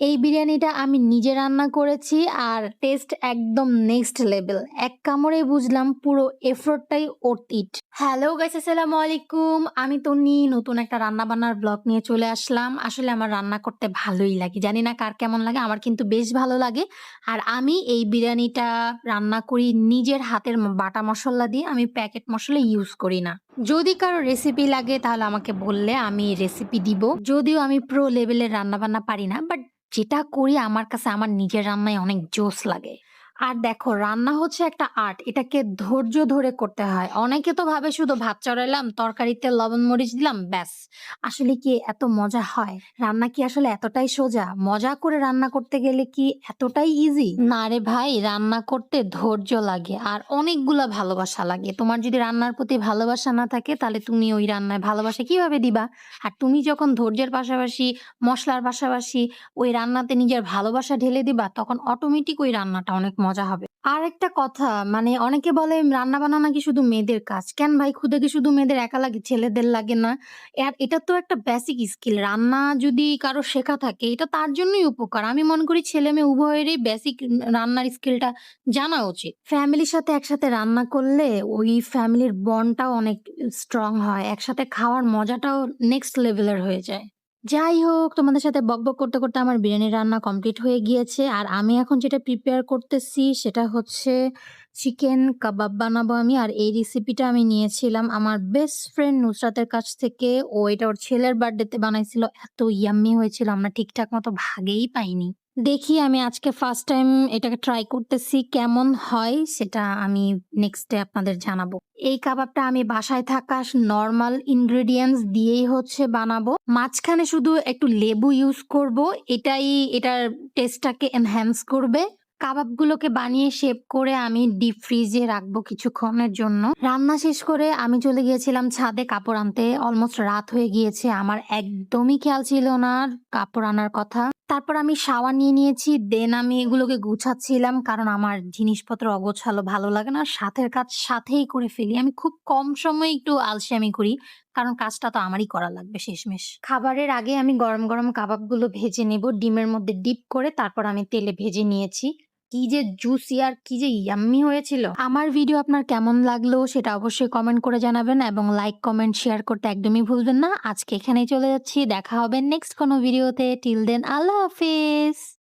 এই বিরিয়ানিটা আমি নিজে রান্না করেছি আর টেস্ট একদম নেক্সট লেভেল এক কামড়ে বুঝলাম পুরো এফোর্টটাই ওর্থ ইট হ্যালো গাইস আসসালামু আলাইকুম। আমি তন্নি, নতুন একটা রান্না বান্নার ব্লগ নিয়ে চলে আসলাম। আসলে আমার রান্না করতে ভালোই লাগে। জানি না কার কেমন লাগে, আমার কিন্তু বেশ ভালো লাগে। আর আমি এই বিরিয়ানিটা রান্না করি নিজের হাতের বাটা মশলা দিয়ে, আমি প্যাকেট মশলা ইউজ করি না। যদি কারও রেসিপি লাগে, তাহলে আমাকে বললে, আমি রেসিপি দিব। যদিও আমি প্রো লেভেলের রান্না বান্না পারি না বাট যেটা করি, আমার কাছে, আমার নিজের রান্নায় অনেক জোশ লাগে। আর দেখো, রান্না হচ্ছে একটা আর্ট। এটাকে ধৈর্য ধরে করতে হয়। অনেকে তো ভাবে শুধু ভাত চড়াইলাম, তরকারিতে লবণ মরিচ দিলাম, ব্যাস। আসলে কি এত মজা হয়? রান্না কি আসলে এতটাই সোজা? মজা করে রান্না করতে গেলে কি এতটাই ইজি না রে ভাই, রান্না করতে ধৈর্য লাগে আর অনেকগুলা ভালোবাসা লাগে। তোমার যদি রান্নার প্রতি ভালোবাসা না থাকে, তাহলে তুমি ওই রান্নায় ভালোবাসা কীভাবে দিবা? আর তুমি যখন ধৈর্যের পাশাপাশি, মশলার পাশাপাশি ওই রান্নাতে নিজের ভালোবাসা ঢেলে দিবা, তখন অটোমেটিক ওই রান্নাটা অনেক মজা হবে। আর একটা কথা মানে অনেকে বলে রান্না বান্না নাকি শুধু মেয়েদের কাজ। কেন ভাই? খুদে কি শুধু মেয়েদের একা লাগে? ছেলেদের লাগে না। আর এটা তো একটা বেসিক স্কিল রান্না যদি কারও শেখা থাকে, এটা তার জন্যই উপকার। আমি মনে করি ছেলে মেয়ে উভয়েরই বেসিক রান্নার স্কিলটা জানা উচিত। ফ্যামিলির সাথে একসাথে রান্না করলে ওই ফ্যামিলির বন্ডটাও অনেক স্ট্রং হয়। একসাথে খাওয়ার মজাটাও নেক্সট লেভেলের হয়ে যায়। যাই হোক, তোমাদের সাথে বকবক করতে করতে আমার বিরিয়ানি রান্না কমপ্লিট হয়ে গিয়েছে। আর আমি এখন যেটা প্রিপেয়ার করতেছি, সেটা হচ্ছে চিকেন কাবাব বানাবো আমি। আর এই রেসিপিটা আমি নিয়েছিলাম আমার বেস্ট ফ্রেন্ড নুসরাতের কাছ থেকে। ও এটা ওর ছেলের বার্থডেতে বানাইছিল। এত ইয়াম্মি হয়েছিল, আমরা ঠিকঠাক মতো ভাগেই পাইনি। দেখি আমি আজকে ফার্স্ট টাইম এটাকে ট্রাই করতেছি, কেমন হয় সেটা আমি নেক্সট আপনাদের জানাব। এই কাবাবটা আমি বাসায় থাকা নর্মাল ইনগ্রেডিয়েন্টস দিয়েই হচ্ছে বানাবো। মাঝখানে শুধু একটু লেবু ইউজ করব, এটাই, এটার টেস্টটাকে এনহ্যান্স করবে। কাবাবগুলোকে বানিয়ে শেপ করে আমি ডিপ ফ্রিজে রাখব কিছুক্ষণের জন্য। রান্না শেষ করে আমি চলে গিয়েছিলাম ছাদে কাপড় আনতে। অলমোস্ট রাত হয়ে গিয়েছে, আমার একদমই খেয়াল ছিল না কাপড় আনার কথা। তারপর আমি শাওয়ার নিয়ে নিয়েছি দেন আমি এগুলোকে গুছাচ্ছিলাম কারণ আমার জিনিসপত্র অগোছালো, ভালো লাগে না। সাথের কাজ সাথেই করে ফেলি। আমি খুব কম সময়ে একটু আলসেমি করি, কারণ কাজটা তো আমারই করা লাগবে শেষমেশ। খাবারের আগে আমি গরম গরম কাবাবগুলো ভেজে নেব, ডিমের মধ্যে ডিপ করে, তারপর আমি তেলে ভেজে নিয়েছি। কি যে জুসি আর কি যে ইয়াম্মি হয়েছিল। আমার ভিডিও আপনার কেমন লাগল সেটা অবশ্যই কমেন্ট করে জানাবেন এবং লাইক কমেন্ট শেয়ার করতে একদমই ভুলবেন না। আজকে এখানেই চলে যাচ্ছি। দেখা হবে নেক্সট কোনো ভিডিওতে টিল দেন আল্লাহ হাফিজ।